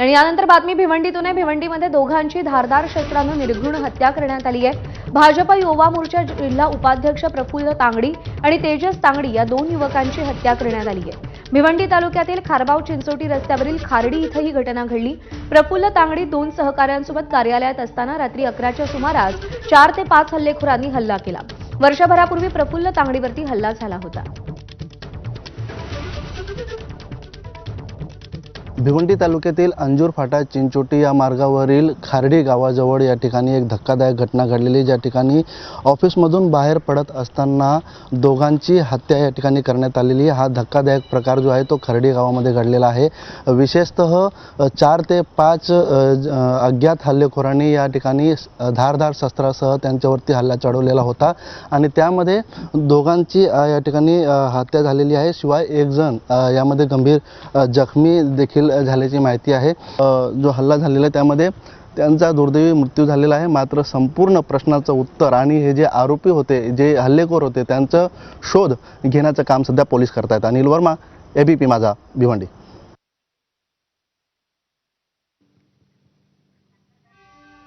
आणि यानंतर बातमी भिवंडीतून आहे. भिवंडीमध्ये दोघांची धारदार शस्त्रानं निर्घृण हत्या करण्यात आली आहे. भाजप युवा मोर्चा जिल्हा उपाध्यक्ष प्रफुल्ल तांगडी आणि तेजस तांगडी या दोन युवकांची हत्या करण्यात आली आहे. भिवंडी तालुक्यातील खारबाव चिंचोटी रस्त्यावरील खारडी इथं ही घटना घडली. प्रफुल्ल तांगडी दोन सहकाऱ्यांसोबत कार्यालयात असताना रात्री अकराच्या सुमारास चार ते पाच हल्लेखोरांनी हल्ला केला. वर्षभरापूर्वी प्रफुल्ल तांगडीवरती हल्ला झाला होता. भिवंडी तालुक्यातील अंजूर फाटा चिंचोटी या मार्गावरील खारडी गावाजवळ या ठिकाणी एक धक्कादायक घटना घडलेली ज्या ठिकाणी ऑफिसमधून बाहेर पडत असताना दोघांची हत्या या ठिकाणी करण्यात आलेली आहे. हा धक्कादायक प्रकार जो आहे तो खर्डी गावामध्ये घडलेला आहे विशेषतः चार ते पाच ज- अज्ञात हल्लेखोरांनी या ठिकाणी धारधार शस्त्रासह त्यांच्यावरती हल्ला चढवलेला होता आणि त्यामध्ये दोघांची या ठिकाणी हत्या झालेली आहे शिवाय एक जण यामध्ये गंभीर जखमी देखील झाल्याची माहिती आहे. जो हल्ला झालेला आहे त्यामध्ये त्यांचा दुर्दैवी मृत्यू झालेला आहे. मात्र संपूर्ण प्रश्नाचं उत्तर आणि हे जे आरोपी होते जे हल्लेखोर होते त्यांचं शोध घेण्याचं काम सध्या पोलीस करतायत. अनिल वर्मा एबीपी माझा भिवंडी.